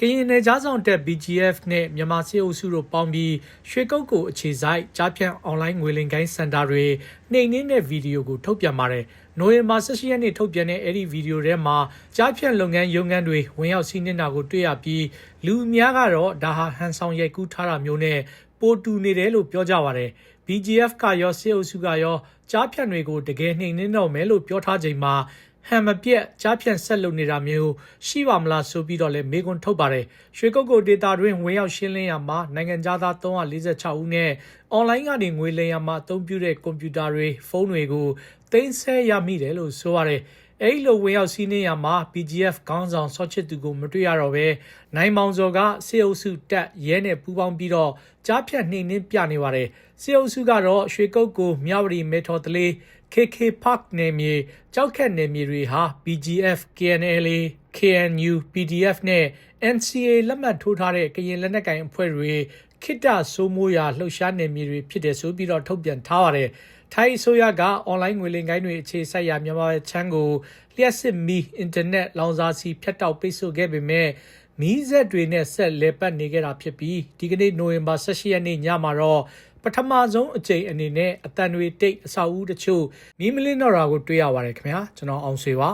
ကရင်နယ်ကြားဆောင်တက် BGF နဲ့မြန်မာစစ်အုပ်စုတို့ပေါင်းပြီးရွှေကုတ်ကိုအခြေစိုက်ကြားဖြန့်အွန်လိုင်းငွေလိမ်ကိုင်းစင်တာတွေနှိမ်နင်းတဲ့ဗီဒီယိုကိုထုတ်ပြန်ပါတယ်။နိုဝင်ဘာ16ရက်နေ့ထုတ်ပြန်တဲ့အဲ့ဒီဗီဒီယိုထဲမှာကြားဖြန့်လုပ်ငန်းရုံးခန်းတွေဝင်ရောက်စီးနင်းတာကိုတွေ့ရပြီးလူအများကတော့ဒါဟာဟန်ဆောင်ရိုက်ကူးထားတာမျိုးနဲ့ပိုတူနေတယ်လို့ပြောကြပါတယ်။ BGF ကရောစစ်အုပ်စုကရောကြားဖြန့်တွေကိုတကယ်နှိမ်နင်းတော့မယ်လို့ပြောထားချိန်မှာ ဟန်မပြက်ကြားဖြန့်ဆက်လုပ်နေတာမျိုးရှိပါမလားဆိုပြီးတော့လည်းမေးခွန်းထုတ်ပါတယ်ရွှေကုတ်ကိုဒေတာတွင်ဝင်ရောက်ရှင်းလင်းရမှာနိုင်ငံသား346ဦးနဲ့အွန်လိုင်းကနေငွေလိမ်ရမှာအသုံးပြုတဲ့ကွန်ပျူတာတွေဖုန်းတွေကိုတင်ဆက်ရမိတယ်လို့ဆိုရတယ် အဲ့လိုဝင်ရောက်စီးနှင်းရမှာ PGF ခေါင်းဆောင်စောချစ်သူကိုမတွေ့ရတော့ပဲနိုင်မောင်စော်ကစေအုပ်စုတက်ရဲနဲ့ပူးပေါင်းပြီးတော့ကြားဖြတ်နှိမ်နှင်းပြနေပါတယ်စေအုပ်စုကတော့ရွှေကုတ်ကိုမြဝတီမေထော်တလေး KK Park နယ်မြေကြောက်ခက်နယ်မြေတွေဟာ BGF, KNLA, KNU, PDF နဲ့ NCA လက်မှတ်ထိုးထားတဲ့ကရင်လက်နက်ကိုင်အဖွဲ့တွေ ခိတ္တစိုးမိုးရာလှုပ်ရှားနယ်မြေတွေဖြစ်တယ်ဆိုပြီးတော့ထုတ်ပြန်ထားပါတယ်။ထိုင်းအစိုးရကအွန်လိုင်းငွေလိမ်ကိုင်းတွေအခြေစိုက်ရာမြန်မာချမ်းကိုလျှက်စစ်မီအင်တာနက်လောင်စာဆီဖြတ်တောက်ပိတ်ဆို့ခဲ့ပေမဲ့မီးစက်တွေနဲ့ဆက်လက်ပတ်နေကြတာဖြစ်ပြီးဒီကနေ့နိုဝင်ဘာ16ရက်နေ့ညမှာတော့ပထမဆုံးအကြိမ်အနေနဲ့အတန်တွေတိတ်အဆောက်အဦတချို့မီးမလင်းတော့တာကိုတွေ့ရပါတယ်ခင်ဗျာကျွန်တော်အောင်ဆွေပါ